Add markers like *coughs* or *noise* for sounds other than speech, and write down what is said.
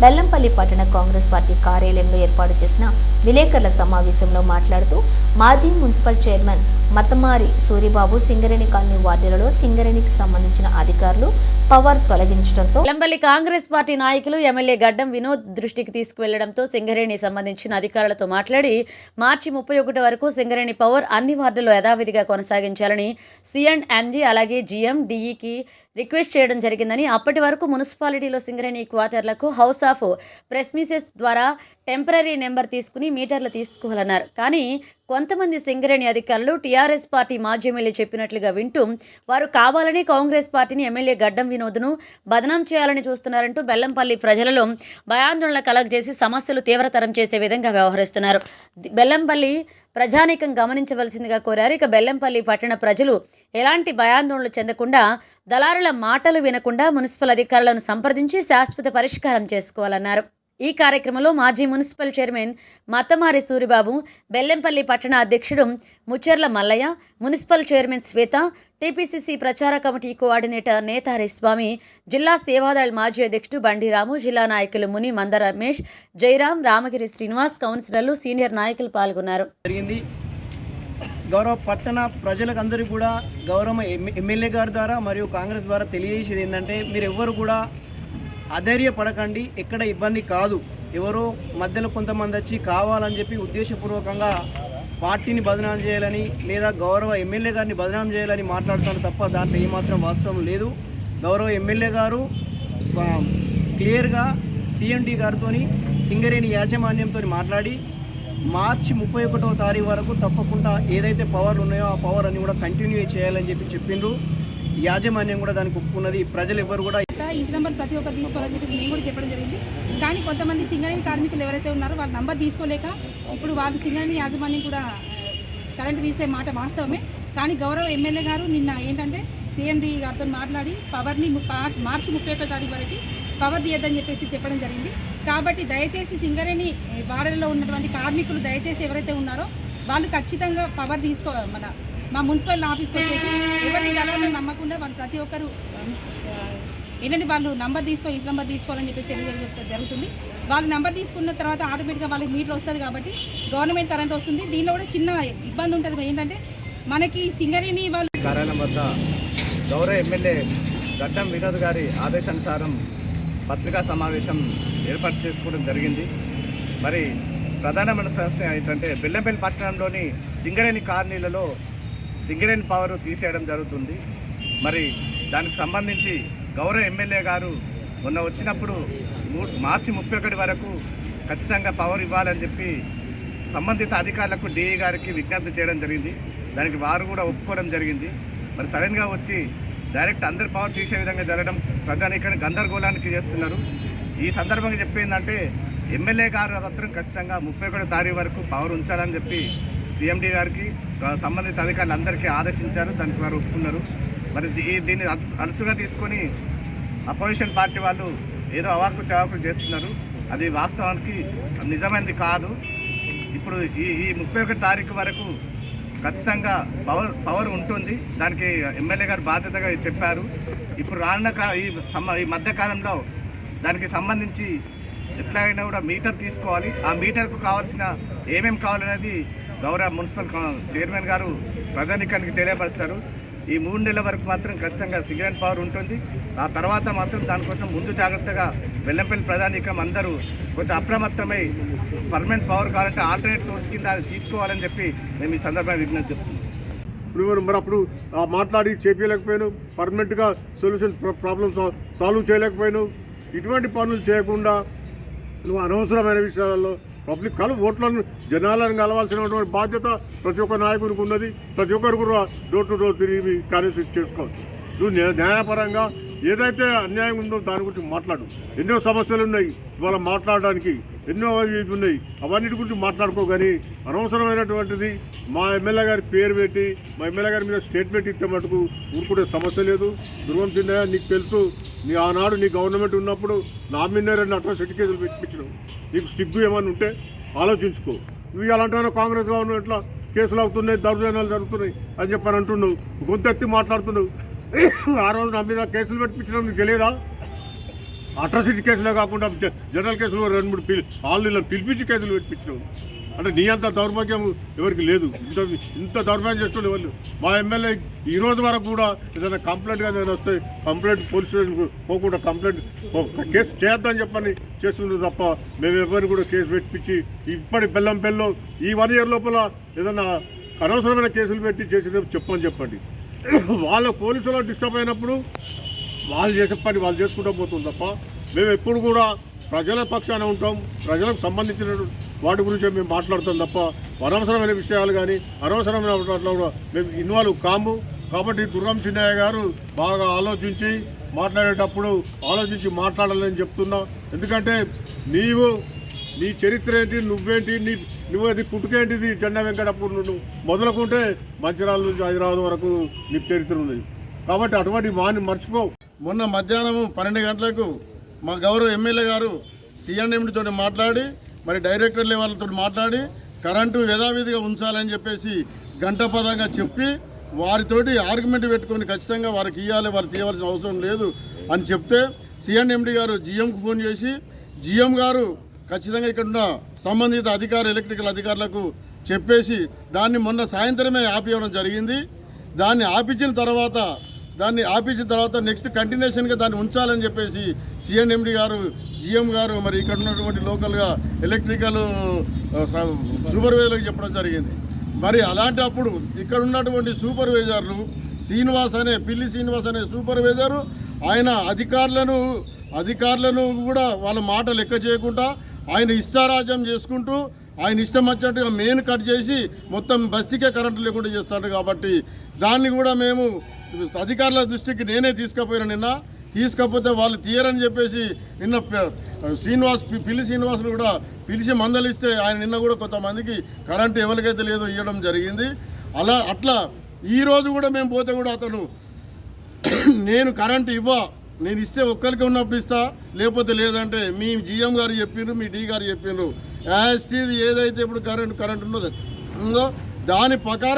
బెల్లంపల్లి పట్టణ కాంగ్రెస్ పార్టీ కార్యాలయంలో ఏర్పాటు చేసిన విలేకరుల సమావేశంలో మాట్లాడుతూ మాజీ municipal chairman Mathamari Suribabu Singareni colony వార్డులలో సింగరేణికి సంబంధించిన అధికారులు పవర్ తొలగించడంతో బెల్లంపల్లి కాంగ్రెస్ పార్టీ నాయకులు ఎమ్మెల్యే గడ్డం వినోద్ దృష్టికి తీసుకువెళ్ళడంతో సింగరేణి సంబంధించిన అధికారులతో మాట్లాడి మార్చి ముప్పై ఒకటి వరకు సింగరేణి పవర్ అన్ని వార్డుల్లో యథావిధిగా కొనసాగించాలని సిఎండ్ ఎండి అలాగే జీఎం డిఈకి రిక్వెస్ట్ చేయడం జరిగిందని అప్పటి వరకు మున్సిపాలిటీలో సింగరేణి క్వార్టర్లకు హౌస్ ఆఫ్ ప్రెస్మిసెస్ ద్వారా టెంపరీ నెంబర్ తీసుకుని మీటర్లు తీసుకోవాలన్నారు. కానీ కొంతమంది సింగరేణి అధికారులు టీఆర్ఎస్ పార్టీ మాజీ ఎమ్మెల్యే చెప్పినట్లుగా వింటూ వారు కావాలని కాంగ్రెస్ పార్టీని ఎమ్మెల్యే గడ్డం వినోద్ను బదనాం చేయాలని చూస్తున్నారంటూ బెల్లంపల్లి ప్రజలలో భయాందోళన కలగజేసి సమస్యలు తీవ్రతరం చేసే విధంగా వ్యవహరిస్తున్నారు. బెల్లంపల్లి ప్రజానీకం గమనించవలసిందిగా కోరారు. ఇక బెల్లంపల్లి పట్టణ ప్రజలు ఎలాంటి భయాందోళనలు చెందకుండా దళారుల మాటలు వినకుండా మున్సిపల్ అధికారులను సంప్రదించి శాశ్వత పరిష్కారం చేసుకోవాలన్నారు. ఈ కార్యక్రమంలో మాజీ మున్సిపల్ చైర్మన్ మత్తమారి సూరిబాబు బెల్లంపల్లి పట్టణ అధ్యక్షుడు Mucherla Mallaiah municipal chairman Swetha TPCC ప్రచార కమిటీ కోఆర్డినేటర్ నేతారి స్వామి జిల్లా సేవాదళ మాజీ అధ్యక్షుడు బండిరాము జిల్లా నాయకులు ముని మంద రమేష్ జయరాం రామగిరి శ్రీనివాస్ కౌన్సిలర్లు సీనియర్ నాయకులు పాల్గొన్నారు. జరిగింది. గౌరవ పట్టణ ప్రజలకందరికీ కూడా గౌరవ ఎమ్- ఎమ్మెల్యే గారి ద్వారా మరియు కాంగ్రెస్ ద్వారా తెలియజేసేది ఏంటంటే మీరు ఎవ్వరు కూడా అధైర్యపడకండి ఎక్కడ ఇబ్బంది కాదు. ఎవరో మధ్యలో కొంతమంది వచ్చి కావాలని చెప్పి ఉద్దేశపూర్వకంగా పార్టీని బదనాం చేయాలని లేదా గౌరవ ఎమ్మెల్యే గారిని బదనాం చేయాలని మాట్లాడుతారు తప్ప దాంట్లో ఏమాత్రం వాస్తవం లేదు. గౌరవ ఎమ్మెల్యే గారు క్లియర్గా సిఎండి గారితో సింగరేణి యాజమాన్యంతో మాట్లాడి మార్చి ముప్పై ఒకటో తారీఖు వరకు తప్పకుండా ఏదైతే పవర్లు ఉన్నాయో ఆ పవర్ అన్ని కూడా కంటిన్యూ చేయాలని చెప్పి చెప్పిండ్రు. యాజమాన్యం కూడా దానికి ఒప్పుకున్నది. ప్రజలు ఎవరు కూడా ఇంటి నెంబర్ ప్రతి ఒక్కరు తీసుకోవాలని చెప్పేసి మేము కూడా చెప్పడం జరిగింది. కానీ కొంతమంది సింగరేణి కార్మికులు ఎవరైతే ఉన్నారో వాళ్ళ నంబర్ తీసుకోలేక ఇప్పుడు వాళ్ళు సింగరేణి యాజమాన్యం కూడా కరెంట్ తీసే మాట వాస్తవమే. కానీ గౌరవ ఎమ్మెల్యే గారు నిన్న ఏంటంటే సీఎండి గారితో మాట్లాడి పవర్ని మార్చి ముప్పై ఒకటో తారీఖు వరకు పవర్ తీయద్దని చెప్పేసి చెప్పడం జరిగింది. కాబట్టి దయచేసి సింగరేణి ఏ, వాడలలో ఉన్నటువంటి కార్మికులు దయచేసి ఎవరైతే ఉన్నారో వాళ్ళు ఖచ్చితంగా పవర్ తీసుకో మన మా మున్సిపల్ ఆఫీస్కి వచ్చేసి ఎవరిని గలవని నమ్మకుండా వాళ్ళు ప్రతి ఒక్కరు ఏంటంటే వాళ్ళు నంబర్ తీసుకో ఇంటి నంబర్ తీసుకోవాలని చెప్పేసి తెలియజేయడం జరుగుతుంది. వాళ్ళు నంబర్ తీసుకున్న తర్వాత ఆటోమేటిక్గా వాళ్ళకి మీటర్ వస్తుంది కాబట్టి గవర్నమెంట్ కరెంట్ వస్తుంది. దీనిలో కూడా చిన్న ఇబ్బంది ఉంటుంది ఏంటంటే మనకి సింగరేణి వాళ్ళు కార్యాలయం వద్ద గౌరవ ఎమ్మెల్యే గడ్డం వినోద్ గారి ఆదేశానుసారం పత్రికా సమావేశం ఏర్పాటు చేసుకోవడం జరిగింది. మరి ప్రధానమైన సమస్య ఏంటంటే బెల్లంపల్లి పట్టణంలోని సింగరేణి కాలనీలలో సింగరేణి పవర్ తీసేయడం జరుగుతుంది. మరి దానికి సంబంధించి గౌరవ ఎమ్మెల్యే గారు మొన్న వచ్చినప్పుడు మార్చి ముప్పై ఒకటి వరకు ఖచ్చితంగా పవర్ ఇవ్వాలని చెప్పి సంబంధిత అధికారులకు డిఈ గారికి విజ్ఞప్తి చేయడం జరిగింది. దానికి వారు కూడా ఒప్పుకోవడం జరిగింది. మరి సడన్గా వచ్చి డైరెక్ట్ అందరి పవర్ తీసే విధంగా జరగడం ప్రజానీకాన్ని గందరగోళానికి చేస్తున్నారు. ఈ సందర్భంగా చెప్పేందంటే ఎమ్మెల్యే గారు మాత్రం ఖచ్చితంగా ముప్పై ఒకటో తారీఖు వరకు పవర్ ఉంచాలని చెప్పి సీఎండీ గారికి సంబంధిత అధికారులు అందరికీ ఆదేశించారు దానికి వారు ఒప్పుకున్నారు. మరి దీ- దీన్ని అలసు- అలసుగా తీసుకొని అపోజిషన్ పార్టీ వాళ్ళు ఏదో అవాకు చవాకులు చేస్తున్నారు. అది వాస్తవానికి నిజమైనది కాదు. ఇప్పుడు ఈ ఈ ముప్పై ఒకటి తారీఖు వరకు ఖచ్చితంగా పవర్ పవర్ ఉంటుంది. దానికి ఎమ్మెల్యే గారు బాధ్యతగా చెప్పారు. ఇప్పుడు రానున్న ఈ సమ ఈ మధ్యకాలంలో దానికి సంబంధించి ఎట్లయినా కూడా మీటర్ తీసుకోవాలి. ఆ మీటర్కు కావాల్సిన ఏమేమి కావాలనేది గౌరవ మున్సిపల్ చైర్మన్ గారు ప్రజానికానికి తెలియపరుస్తారు. ఈ మూడు నెలల వరకు మాత్రం ఖచ్చితంగా సిగరెట్ పవర్ ఉంటుంది. ఆ తర్వాత మాత్రం దానికోసం ముందు జాగ్రత్తగా వెల్లంపల్లి ప్రధానికం అందరూ కొంచెం అప్రమత్తమై పర్మనెంట్ పవర్ కావాలంటే ఆల్టర్నేట్ సోర్స్ కింద అది తీసుకోవాలని చెప్పి మేము ఈ సందర్భంగా విజ్ఞప్తి చెప్తున్నాం ఇప్పుడు మరి- అప్పుడు మాట్లాడి చేపించలేకపోయాను పర్మనెంట్గా సొల్యూషన్ ప్రాబ్లమ్ సాల్వ్ చేయలేకపోయాను. ఇటువంటి పనులు చేయకుండా నువ్వు అనవసరమైన విషయాలలో పబ్లిక్ కలు ఓట్లను జనాలను కలవాల్సినటువంటి బాధ్యత ప్రతి ఒక్క నాయకునికి ఉన్నది. ప్రతి ఒక్కరు కూడా డోర్ టు డోర్ తిరిగి కాన్వెన్స్ చేసుకోవచ్చు. నువ్వు న్యాయ- న్యాయపరంగా ఏదైతే అన్యాయం ఉందో దాని గురించి మాట్లాడు. ఎన్నో సమస్యలు ఉన్నాయి. ఇవాళ మాట్లాడడానికి ఎన్నో ఇవి ఉన్నాయి. అవన్నిటి గురించి మాట్లాడుకో కానీ అనవసరమైనటువంటిది మా ఎమ్మెల్యే గారి పేరు పెట్టి మా ఎమ్మెల్యే గారి మీద స్టేట్మెంట్ ఇచ్చే మటుకు ఊరుకునే సమస్య లేదు. దుర్గం తిన్నాయా నీకు తెలుసు నీ ఆనాడు నీ గవర్నమెంట్ ఉన్నప్పుడు నా మీద రెండు అట్రాసిటీ కేసులు పెట్టించడం నీకు సిగ్గు ఏమైనా ఉంటే ఆలోచించుకో. నువ్వు అలాంటి కాంగ్రెస్ గవర్నమెంట్లో కేసులు అవుతున్నాయి దౌర్జన్యాలు జరుగుతున్నాయి అని చెప్పని అంటున్నావు. గొంతెత్తి మాట్లాడుతున్నావు. *coughs* ఆ రోజు నా మీద కేసులు పెట్టించడం నీకు తెలియదా అట్రాసిటీ కేసులే కాకుండా జనరల్ కేసులు రెండు మూడు పిలి వాళ్ళు పిలిపించి కేసులు పెట్టించినావు. అంటే నీ అంత దౌర్భాగ్యం ఎవరికి లేదు. ఇంత ఇంత దౌర్భాగ్యం చేస్తుండే వాళ్ళు. మా ఎమ్మెల్యే ఈ రోజు వరకు కూడా ఏదైనా కంప్లైంట్ కానీ ఏదైనా వస్తే కంప్లైంట్ పోలీస్ స్టేషన్కు పోకుండా కంప్లైంట్ కేసు చేద్దామని చెప్పని చేస్తుండే తప్ప మేము ఎవరిని కూడా కేసు పెట్టించి ఇప్పటి బెల్లం బెల్లం ఈ వన్ ఇయర్ లోపల ఏదైనా అనవసరమైన కేసులు పెట్టి చేసిన చెప్పని చెప్పండి. వాళ్ళ పోలీసులో డిస్టర్బ్ అయినప్పుడు వాళ్ళు చేసే పని వాళ్ళు చేసుకుంటూ పోతుంది తప్ప మేము ఎప్పుడు కూడా ప్రజల పక్షాన ఉంటాం. ప్రజలకు సంబంధించిన వాటి గురించి మేము మాట్లాడతాం తప్ప అనవసరమైన విషయాలు కానీ అనవసరమైన వాటిలో కూడా మేము ఇన్వాల్వ్ కాము. కాబట్టి దుర్గం చిన్నయ్య గారు బాగా ఆలోచించి మాట్లాడేటప్పుడు ఆలోచించి మాట్లాడాలని చెప్తున్నా. ఎందుకంటే నీవు నీ చరిత్ర ఏంటి? నువ్వేంటి? నీ నువ్వేది పుట్టుకేంటిది జెండా వెంకటప్పుడు నువ్వు మొదలుకుంటే మంచిరాల నుంచి హైదరాబాద్ వరకు నీ చరిత్ర ఉంది కాబట్టి అటువంటి మాని మర్చిపో. మొన్న మధ్యాహ్నం పన్నెండు గంటలకు మా గౌరవ ఎమ్మెల్యే గారు సిఎన్ఎండితో మాట్లాడి మరి డైరెక్టర్ లెవెల్తో మాట్లాడి కరెంటు యథావిధిగా ఉంచాలని చెప్పేసి గంటపదంగా చెప్పి వారితోటి ఆర్గ్యుమెంట్ పెట్టుకొని ఖచ్చితంగా వారికి ఇవ్వాలి వారు తీయవలసిన అవసరం లేదు అని చెప్తే సిఎన్ఎండి గారు జిఎంకు ఫోన్ చేసి జిఎం గారు ఖచ్చితంగా ఇక్కడ ఉన్న సంబంధిత అధికార ఎలక్ట్రికల్ అధికారులకు చెప్పేసి దాన్ని మొన్న సాయంత్రమే ఆపివ్వడం జరిగింది. దాన్ని ఆపించిన తర్వాత దాన్ని ఆపించిన తర్వాత నెక్స్ట్ కంటిన్యూషన్గా దాన్ని ఉంచాలని చెప్పేసి సిఎన్ఎండి గారు జిఎం గారు మరి ఇక్కడ ఉన్నటువంటి లోకల్గా ఎలక్ట్రికల్ స- సూపర్వైజర్లకు చెప్పడం జరిగింది. మరి అలాంటప్పుడు ఇక్కడ ఉన్నటువంటి సూపర్వైజర్లు శ్రీనివాస్ అనే పిల్లి శ్రీనివాస్ అనే సూపర్వైజరు ఆయన అధికారులను అధికారులను కూడా వాళ్ళ మాట లెక్క చేయకుండా ఆయన ఇష్టారాజ్యం చేసుకుంటూ ఆయన ఇష్టం వచ్చినట్టుగా మెయిన్ కట్ చేసి మొత్తం బస్తీకే కరెంటు లేకుండా చేస్తాడు కాబట్టి దాన్ని కూడా మేము అధికారుల దృష్టికి నేనే తీసుకుపోయిన నిన్న. తీసుకపోతే వాళ్ళు తీయరని చెప్పేసి నిన్న శ్రీనివాస్ పిల్లి శ్రీనివాస్ను కూడా పిలిచి మందలిస్తే ఆయన నిన్న కూడా కొంతమందికి కరెంటు ఎవరికైతే లేదో ఇవ్వడం జరిగింది. అలా అట్లా ఈరోజు కూడా మేము పోతే కూడా అతను *clears throat* నేను కరెంటు ఇవ్వ నేను ఇస్తే ఒక్కరికి ఉన్నప్పుడు ఇస్తా లేకపోతే లేదంటే మీ జిఎం గారు చెప్పిండ్రు మీ డి గారు చెప్పిండ్రు. యాజ్ ఏదైతే ఇప్పుడు కరెంట్ కరెంట్ ఉన్నదో దాని ప్రకారం